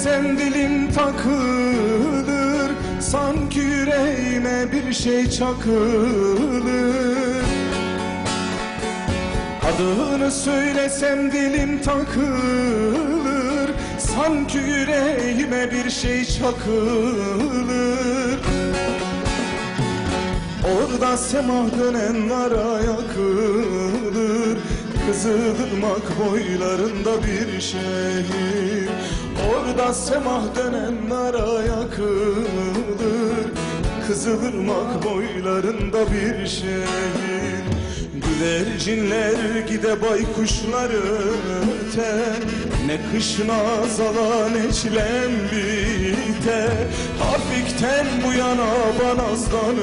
Söylesem dilim takılır Sanki yüreğime bir şey çakılır. Adını söylesem dilim takılır Sanki yüreğime bir şey çakılır. Orada semah dönen nara yakılır Kızılırmak boylarında bir şehir Orada semah dönen nara yakılır Kızılırmak boylarında bir şehir. Güvercinler gide baykuşlar öter. Ne kış nazala ne çilem biter Hafikten bu yana banazdan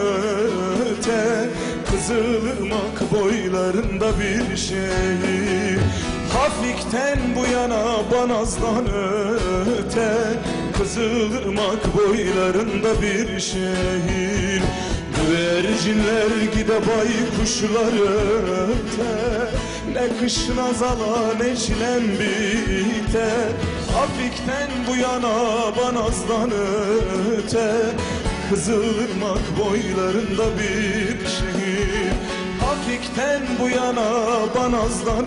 öte. Kızılırmak boylarında bir şehir Hafikten bu yana banazdan öte Kızılırmak boylarında bir şehir. Güvercinler gide baykuşlar öter Ne kış nazala ne çilem biter Hafikten bu yana banazdan öte Kızılırmak boylarında bir şehir Hafikten bu yana banazdan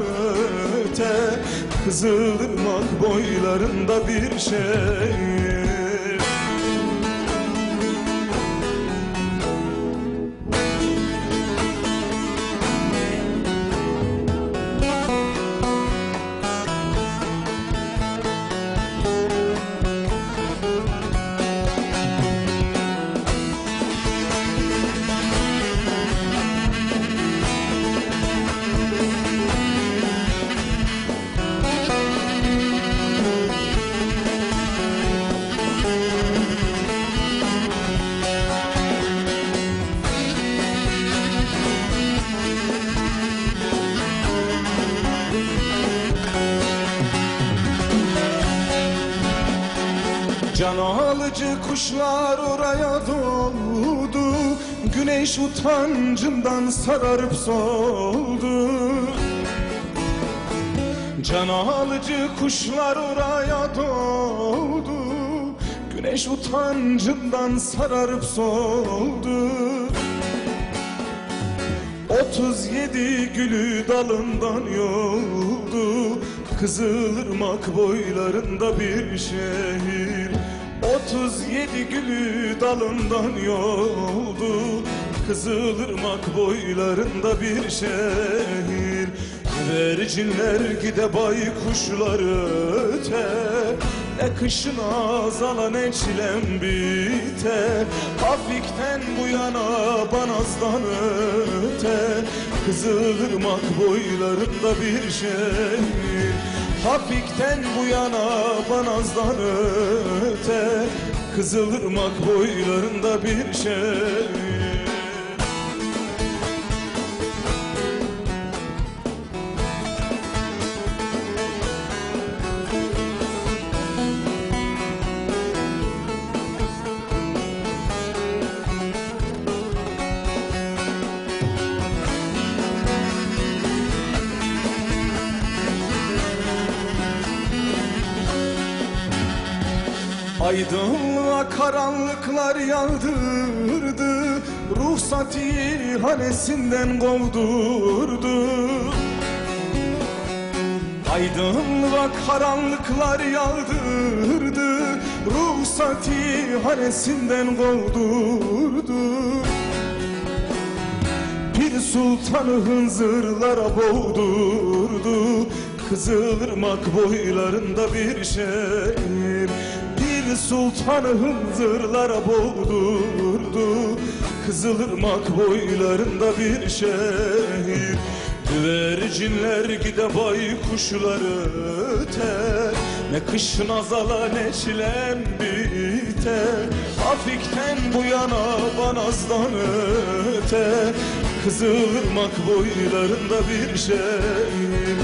öte Kızılırmak boylarında bir şehir alıcı kuşlar oraya doğdu. Güneş utancından sararıp soldu. Can alıcı kuşlar oraya doğdu. Güneş utancından sararıp soldu. 37 gülü dalından yoldu. Kızılırmak boylarında bir şehir 37 gülü dalından yoldu. Kızılırmak boylarında bir şehir. Güvercinler gide baykuşlar öter Ne kışın azala ne çilem biter Hafikten bu yana banazdan öter Kızılırmak boylarında bir şehir Hafikten bu yana banazdan öter Kızılırmak boylarında bir şehir Aydınlığa karanlıklar yağdırdı Ruhsat hanesinden kovdurdu. Aydınlığa karanlıklar yağdırdı Ruhsat hanesinden kovdurdu. Bir sultanı hınzırlara boğdurdu Kızılırmak boylarında bir şehir Sultanı hınzırlara boğdurdu Kızılırmak boylarında bir şehir. Güvercinler gide baykuşları öter. Ne kışın azala ne çilem biter. Afikten bu yana banazdan öter. Kızılırmak boylarında bir şehir.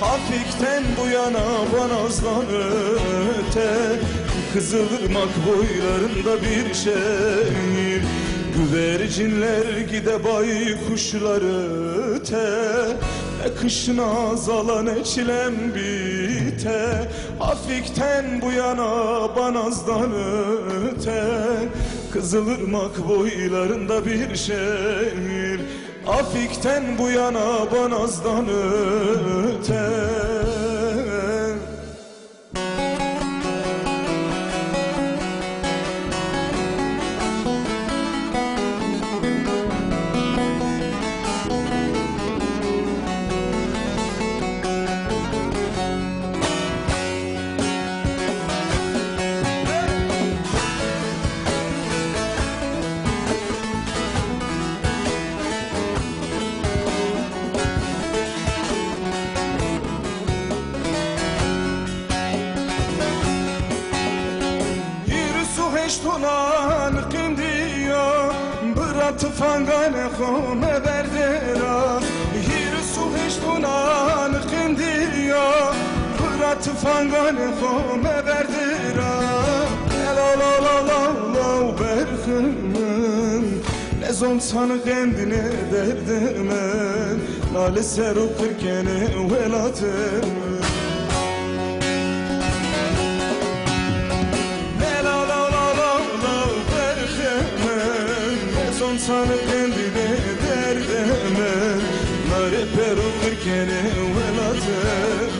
Hafikten bu yana banazdan öter Kızılırmak boylarında bir şehir. Güvercinler gide baykuşları öter Ne kışın azala ne çilem biter Afikten bu yana banazdan öter Kızılırmak boylarında bir şehir. Afikten bu yana banazdan öter Yürüsü heştonan kindiya Bırat fangane khome berdera Yürüsü heştonan kindiya Bırat fangane khome berdera La la la la la berkhimen Ne zon sanı kendine derdimen Lale seru kırkene velatemen Ne sanı kendine derdemen Nare peru kırkene velatem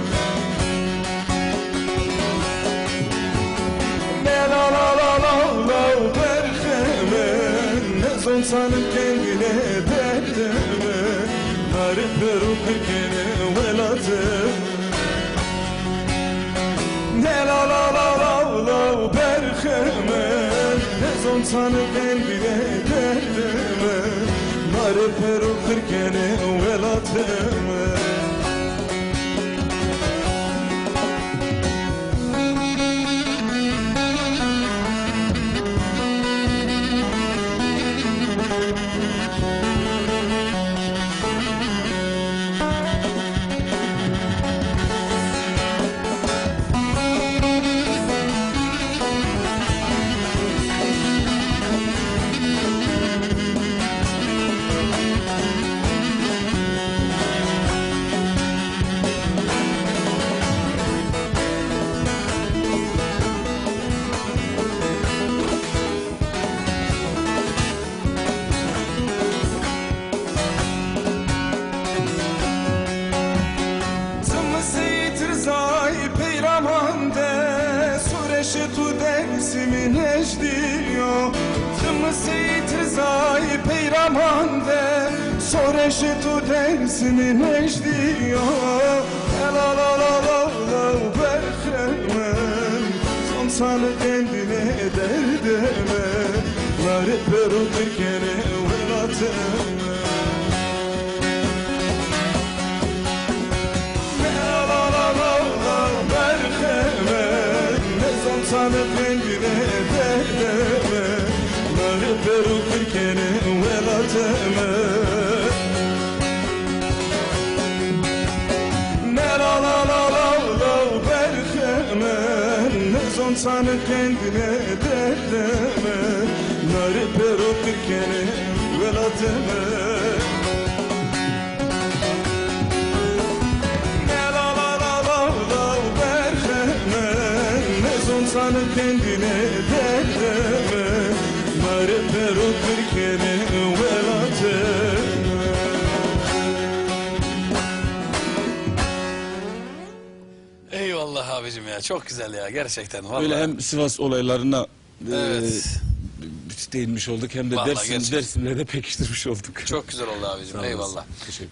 La la la la la la berhemen Ne son sanı kendine derdemen Nare peru kırkene velatem Ne la la la la la berhemen Ne zon sanı kendine derdeme peru kırkene velateme dersimi necdiyo Zımı seyit rızay peyramande Sureşi tu dersimi necdiyo La la la la la la berhemen Son sanı kendine derdeme Nare peru kırkene velateme La velateme Ne la la la la la berhemen Ne zon sanı kendine derdeme Nare peru kırkene velateme ya çok güzel ya gerçekten vallahi. Böyle hem Sivas olaylarına e, Evet. değinmiş olduk hem de Vallahi dersim, gerçekten. dersimlerde pekiştirmiş olduk. Çok güzel oldu abicim. Sağ olasın. Eyvallah. Teşekkür